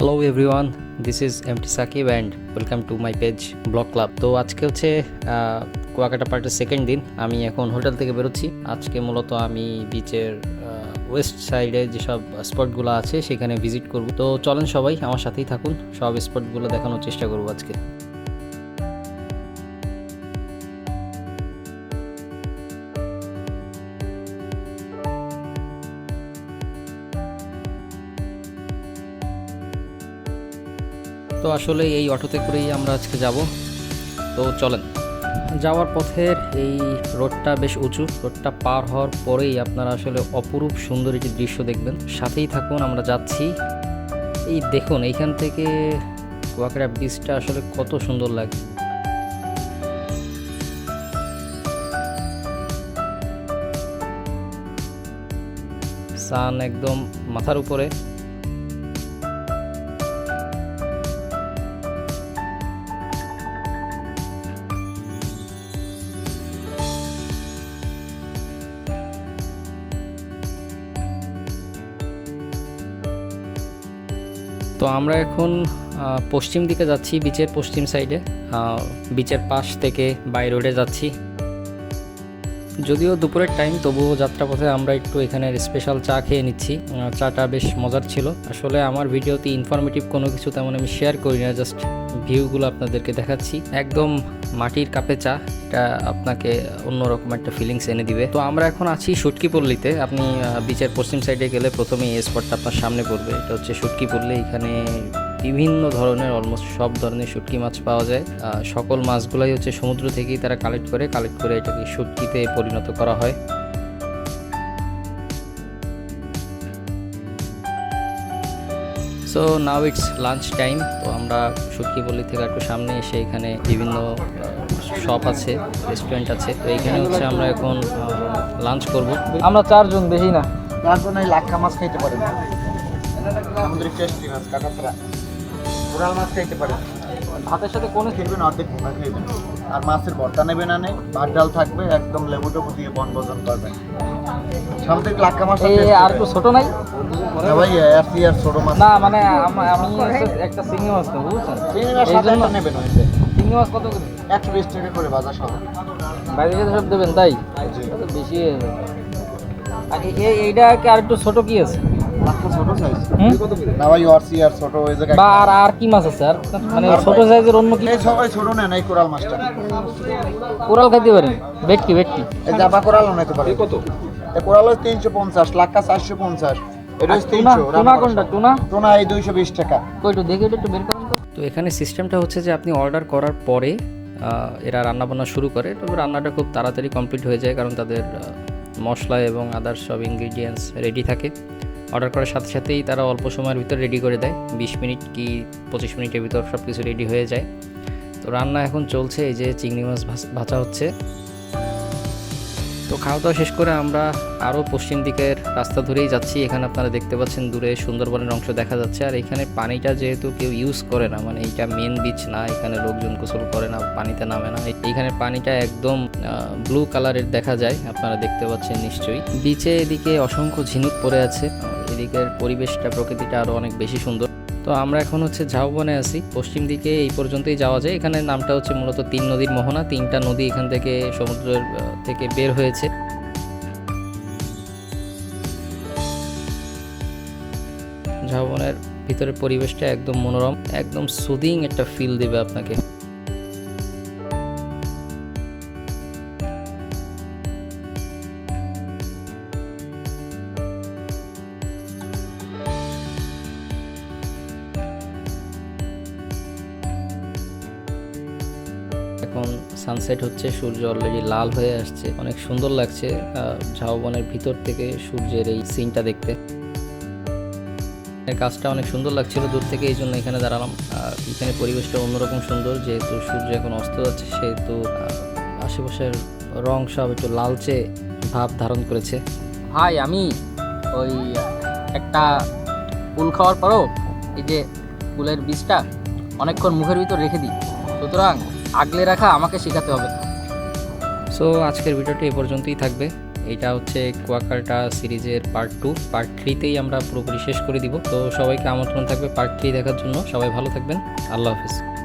Hello everyone this is M T Sakib and welcome to my page blog club তো আজকে হচ্ছে কুয়াকাটা পার্টের second দিন, আমি এখন হোটেল থেকে বেরোচ্ছি। আজকে মূলত আমি বিচের ওয়েস্ট সাইডে যেসব স্পটগুলো আছে, সেখানে ভিজিট করব। তো চলেন সবাই, আমার সাথেই থাকুন। সব স্পটগুলো দেখানোর চেষ্টা করব আজকে। তো আসলে এই অটোতে করেই আমরা আজকে যাব। তো চলেন। যাওয়ার পথের এই রোডটা বেশ উঁচু। রোডটা পার হওয়ার পরেই আপনারা আসলে অপরূপ সুন্দর একটি দৃশ্য দেখবেন। সাথেই থাকুন, আমরা যাচ্ছি। এই দেখুন, এইখান থেকে কুয়াকাটা বিচটা আসলে কত সুন্দর লাগে সান একদম মাথার উপরে। তো আমরা এখন পশ্চিম দিকে যাচ্ছি বিচের পশ্চিম সাইডে বিচের পাশ থেকে বাই রোডে যাচ্ছি। যদিও দুপুরের টাইম তবুও যাত্রাপথে আমরা একটু এখানের স্পেশাল চা খেয়ে নিচ্ছি। চাটা বেশ মজার ছিল। আসলে আমার ভিডিওতে ইনফরমেটিভ কোনো কিছু তেমন আমি শেয়ার করি না জাস্ট ভিউগুলো আপনাদেরকে দেখাচ্ছি। একদম মাটির কাপে চা, এটা আপনাকে অন্যরকম একটা ফিলিংস এনে দিবে। তো আমরা এখন আছি সুটকি পল্লীতে আপনি বিচের পশ্চিম সাইডে গেলে প্রথমে এই স্পটটা আপনার সামনে পড়বে। এটা হচ্ছে সুটকি পল্লী এখানে বিভিন্ন ধরনের অলমোস্ট সব ধরনের শুটকি মাছ পাওয়া যায়। আহ, সকল মাছগুলাই হচ্ছে সমুদ্র থেকেই তারা কালেক্ট করে কালেক্ট করে এটাকে শুটকিতে পরিণত করা হয়। So now it's lunch time তো আমরা সুটকি পল্লী থেকে একটু সামনে এসে এখানে বিভিন্ন শপ আছে রেস্টুরেন্ট আছে। তো এইখানে হচ্ছে আমরা এখন লাঞ্চ করব। আমরা চারজন বেশি না। তার জন্য এই লাক্ষা মাছ খাইতে পারেন সামুদ্রিক টেস্টি মাছ কাটাতরা কোরাল মাছ খাইতে পারেন ভাতের সাথে কোন খেলবেন অর্ধেক ভোগা খাইবেন আর মাছের ভর্তা নেবেন আনে ভাত ডাল থাকবে একদম লেবু টেবু দিয়ে বনভোজন করবেন সামুদ্রিক মাছ আর ছোট নাই? ভাই আর কি আর ছোট মাছ। না মানে আমি একটা চিংড়ি মাছ নেব বুঝছেন? চিংড়ি মাছ সাথে নেবেন হয়েছে। চিংড়ি মাছ কত করে? একশো বিশ টাকা করে বাজার সহ। বাইরে থেকে সব দেবেন তাই? বেশি এইটা কি আর একটু ছোট কি আছে? লাক্ষা ছোট সাইজ হুম? না ভাই অরসি আর ছোট ওই জায়গায় বা আর আর কি মাছ আছে আর? মানে ছোট সাইজের অন্য কি সবাই ছোট নেন এই কোরাল মাছটা। কোরাল খাইতে পারেন? ভেটকি ভেটকি। এই জাবা কোরালও নিতে পারে কত? এই কোরাল হচ্ছে তিনশো পঞ্চাশ লাক্ষা চারশো পঞ্চাশ। এটা হচ্ছে টুনা? টুনা কোনটা? টুনা? টোনা এই টাকা। একটু বের করেন তো। তো এখানে সিস্টেমটা হচ্ছে যে আপনি অর্ডার করার পরে আহ, এরা রান্নাবান্না শুরু করে। তবে রান্নাটা খুব তাড়াতাড়ি কমপ্লিট হয়ে যায় কারণ তাদের মশলা এবং আদার্স সব ইনগ্রিডিয়েন্টস রেডি থাকে। অর্ডার করার সাথে সাথেই তারা অল্প সময়ের ভিতর রেডি করে দেয়। বিশ মিনিট কি পঁচিশ মিনিটের ভিতর সব কিছু রেডি হয়ে যায়। তো রান্না এখন চলছে, এই যে চিংড়ি মাছ ভাজ- হচ্ছে। তো খাওয়া দাওয়া শেষ করে আমরা আরও পশ্চিম দিকের রাস্তা ধরেই যাচ্ছি। এখানে আপনারা দেখতে পাচ্ছেন দূরে সুন্দরবনের অংশ দেখা যাচ্ছে। আর এখানে পানিটা যেহেতু কেউ ইউজ করে না মানে এইটা মেন বিচ না, এখানে লোকজন গোসল করে না, পানিতে নামে না। এইখানে পানিটা একদম ব্লু কালারের দেখা যায়, আপনারা দেখতে পাচ্ছেন নিশ্চয়ই। বিচে এদিকে অসংখ্য ঝিনুক পড়ে আছে। এদিকের পরিবেশটা, প্রকৃতিটা আরও অনেক বেশি সুন্দর। তো আমরা এখন হচ্ছে ঝাউবনে আছি। পশ্চিম দিকে এই পর্যন্তই যাওয়া যায়। এখানে নামটা হচ্ছে মূলত তিন নদীর মোহনা। তিনটা নদী এখান থেকে সমুদ্রের থেকে বের হয়েছে। ঝাউবনের ভিতরের পরিবেশটা একদম মনোরম, একদম সুদিং একটা ফিল দেবে আপনাকে। এখন সানসেট হচ্ছে, সূর্য অলরেডি লাল হয়ে আসছে। অনেক সুন্দর লাগছে ঝাউবনের ভিতর থেকে সূর্যের এই সিনটা দেখতে। গাছটা অনেক সুন্দর লাগছিল দূর থেকে, এই জন্য এখানে দাঁড়ালাম। আর এখানে পরিবেশটা অন্যরকম সুন্দর, যেহেতু সূর্য এখন অস্ত যাচ্ছে, সেহেতু আশেপাশের রং সব একটু লালচে ভাব ধারণ করেছে। ভাই, আমি ওই একটা কুল খাওয়ার পরও এই যে কুলের বীজটা অনেকক্ষণ মুখের ভিতর রেখে দিই। সুতরাং আগলে রাখা আমাকে শেখাতে হবে। সো আজকের ভিডিওটি এ পর্যন্তই থাকবে। এটা হচ্ছে কুয়াকাটা সিরিজের পার্ট টু পার্ট থ্রিতেই আমরা পুরোপুরি শেষ করে দিব। তো সবাইকে আমন্ত্রণ থাকবে পার্ট থ্রি দেখার জন্য। সবাই ভালো থাকবেন। আল্লাহ হাফিজ।